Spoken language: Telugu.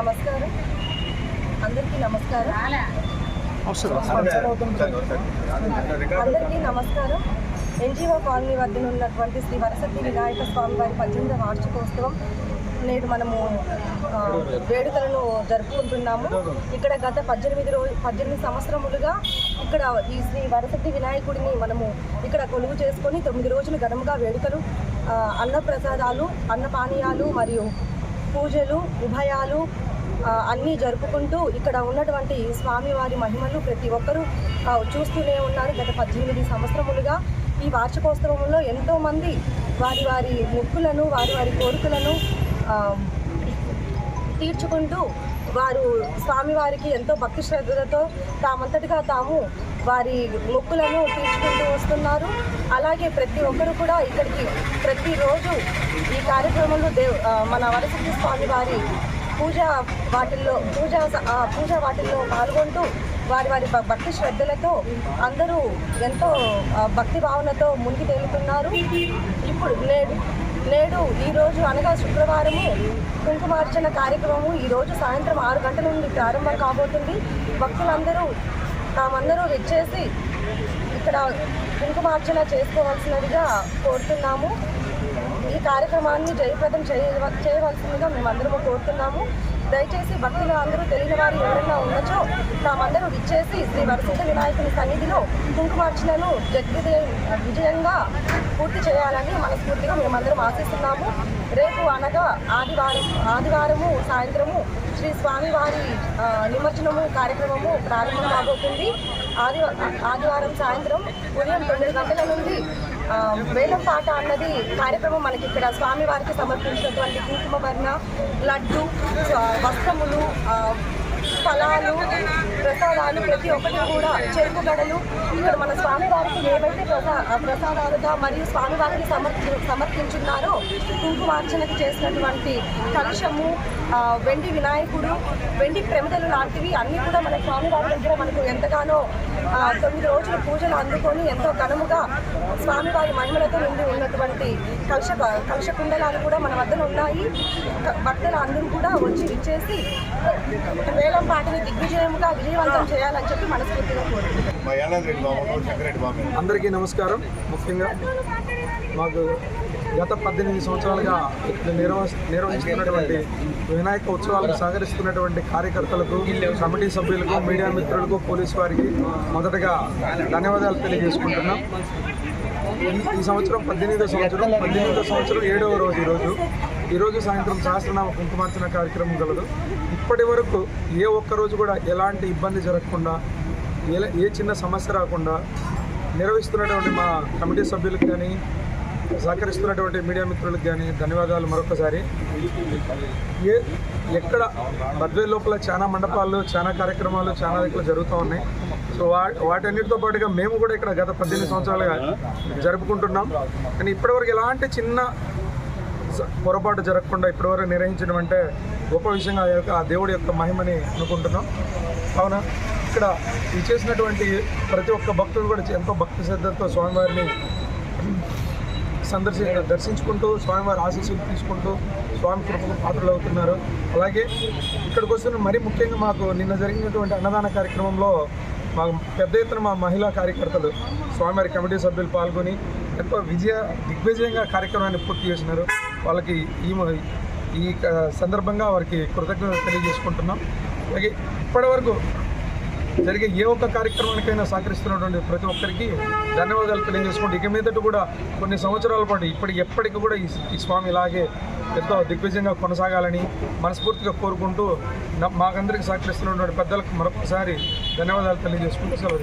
నమస్కారం. అందరికీ నమస్కారం. అందరికీ నమస్కారం. ఎన్జిఓ కాలనీ వద్ద ఉన్నటువంటి శ్రీ వరసతి వినాయక స్వామి వారి పద్దెనిమిదవ వార్షికోత్సవం నేడు మనము వేడుకలను జరుపుకుంటున్నాము. ఇక్కడ గత పద్దెనిమిది రోజు పద్దెనిమిది సంవత్సరములుగా ఇక్కడ ఈ శ్రీ వరసతి వినాయకుడిని మనము ఇక్కడ కొలువు చేసుకొని తొమ్మిది రోజులు ఘనంగా వేడుకలు అన్నప్రసాదాలు అన్నపానీయాలు మరియు పూజలు ఉభయాలు అన్నీ జరుపుకుంటూ ఇక్కడ ఉన్నటువంటి స్వామివారి మహిమలు ప్రతి ఒక్కరూ చూస్తూనే ఉన్నారు గత పద్దెనిమిది సంవత్సరములుగా. ఈ వార్షికోత్సవంలో ఎంతోమంది వారి వారి ముక్కులను వారి వారి కోరికలను తీర్చుకుంటూ వారు స్వామివారికి ఎంతో భక్తి శ్రద్ధలతో తామంతటిగా తాము వారి మొక్కులను తీర్చుకుంటూ వస్తున్నారు. అలాగే ప్రతి ఒక్కరు కూడా ఇక్కడికి ప్రతిరోజు ఈ కార్యక్రమంలో దేవ్ మన వరసిద్ధి స్వామి వారి పూజ వాటిల్లో పూజ పూజ వాటిల్లో పాల్గొంటూ వారి వారి భక్తి శ్రద్ధలతో అందరూ ఎంతో భక్తి భావనతో ముందుకు తేలుతున్నారు. ఇప్పుడు నేడు నేడు ఈరోజు అనగా శుక్రవారము కుంకుమార్చన కార్యక్రమము. ఈరోజు సాయంత్రం ఆరు గంటల నుండి ప్రారంభం కాబోతుంది. భక్తులందరూ తామందరూ విచ్చేసి ఇక్కడ కుంకుమార్చన చేసుకోవాల్సినదిగా కోరుతున్నాము. ఈ కార్యక్రమాన్ని జయప్రదం చేయ చేయవలసిందిగా మేమందరము కోరుతున్నాము. దయచేసి భక్తులు అందరూ తెలియని వారు ఎవరైనా ఉన్నచో తామందరూ విచ్చేసి శ్రీ వరసిద్ధ వినాయకుని సన్నిధిలో కుంకుమార్చనను జగ్విజయ విజయంగా పూర్తి చేయాలని మనస్ఫూర్తిగా మేమందరం ఆశిస్తున్నాము. రేపు అనగా ఆదివారం ఆదివారము సాయంత్రము శ్రీ స్వామివారి నిమజ్జనము కార్యక్రమము ప్రారంభం కాబోతుంది. ఆదివ ఆదివారం సాయంత్రం ఉదయం తొమ్మిది గంటల నుండి వేలం పాట అన్నది కార్యక్రమం మనకి ఇక్కడ స్వామివారికి సమర్పించినటువంటి కుంకుమ వర్ణ లడ్డు వస్త్రములు ఫలాలు ప్రసాదాలు ప్రతి ఒక్కటి కూడా చెరుకు గడలు. ఇక్కడ మన స్వామివారికి ఏవైతే ప్రసా ప్రసాదాలుగా మరియు స్వామివారికి సమర్పి సమర్పించున్నారో కుంకుమార్చనకు చేసినటువంటి కలశము వెండి వినాయకుడు వెండి ప్రమిదలు లాంటివి అన్నీ కూడా మన స్వామివారి దగ్గర మనకు ఎంతగానో తొమ్మిది రోజులు పూజలు అందుకొని ఎంతో ఘనముగా స్వామివారి మహిమలతో నిండి ఉన్నటువంటి కలుష కలుష కుండలాలు కూడా మన వద్ద ఉన్నాయి. భక్తులు అందరూ కూడా వచ్చి ఇచ్చేసి వేలం పాటని దిగ్విజయముగా విజయవంతం చేయాలని చెప్పి మనస్ఫూర్తిగా అందరికీ నమస్కారం. ముఖ్యంగా మాకు గత పద్దెనిమిది సంవత్సరాలుగా నిర్వహిస్తున్నటువంటి వినాయక ఉత్సవాలకు సహకరిస్తున్నటువంటి కార్యకర్తలకు కమిటీ సభ్యులకు మీడియా మిత్రులకు పోలీసు వారికి మొదటగా ధన్యవాదాలు తెలియజేసుకుంటున్నాం. ఈ సంవత్సరం పద్దెనిమిదో సంవత్సరం పద్దెనిమిదో సంవత్సరం ఏడవ రోజు ఈరోజు. ఈరోజు సాయంత్రం సహస్రనామ కుంకుమార్చన కార్యక్రమం కలదు ఇప్పటి వరకు ఏ ఒక్క రోజు కూడా ఎలాంటి ఇబ్బంది జరగకుండా ఏ ఏ చిన్న సమస్య రాకుండా నిర్వహిస్తున్నటువంటి మా కమిటీ సభ్యులకు కానీ సహకరిస్తున్నటువంటి మీడియా మిత్రులకు కానీ ధన్యవాదాలు మరొకసారి. ఏ ఎక్కడ బద్వేల్ లోపల చాలా మండపాలు చాలా కార్యక్రమాలు చాలా దగ్గర జరుగుతూ ఉన్నాయి. సో వా వాటన్నిటితో పాటుగా మేము కూడా ఇక్కడ గత పద్దెనిమిది సంవత్సరాలుగా జరుపుకుంటున్నాం. కానీ ఇప్పటివరకు ఎలాంటి చిన్న పొరపాటు జరగకుండా ఇప్పటివరకు నిర్వహించడం అంటే గొప్ప విషయంగా ఆ యొక్క ఆ దేవుడి యొక్క మహిమని అనుకుంటున్నాం. కావున ఇక్కడ ఇచ్చేసినటువంటి ప్రతి ఒక్క భక్తుడు కూడా ఎంతో భక్తి శ్రద్ధలతో స్వామివారిని సందర్శి దర్శించుకుంటూ స్వామివారి ఆశీస్సులు తీసుకుంటూ స్వామి కృపకు పాత్రలు అవుతున్నారు అలాగే ఇక్కడికి వస్తున్న మరీ ముఖ్యంగా మాకు నిన్న జరిగినటువంటి అన్నదాన కార్యక్రమంలో మా పెద్ద ఎత్తున మా మహిళా కార్యకర్తలు స్వామివారి కమిటీ సభ్యులు పాల్గొని ఎంతో విజయ దిగ్విజయంగా కార్యక్రమాన్ని పూర్తి చేసినారు. వాళ్ళకి ఈ ఈ సందర్భంగా వారికి కృతజ్ఞత తెలియజేసుకుంటున్నాం. అలాగే ఇప్పటివరకు జరిగే ఏ ఒక్క కార్యక్రమానికైనా సహకరిస్తున్నటువంటి ప్రతి ఒక్కరికి ధన్యవాదాలు తెలియజేసుకుంటూ ఇక మీదట కూడా కొన్ని సంవత్సరాల పాటు ఇప్పటికి ఎప్పటికీ కూడా ఈ స్వామి ఇలాగే ఎంతో దిగ్విజయంగా కొనసాగాలని మనస్ఫూర్తిగా కోరుకుంటూ న- మాకందరికి సహకరిస్తున్నటువంటి పెద్దలకు మరొకసారి ధన్యవాదాలు తెలియజేసుకుంటూ సెలవు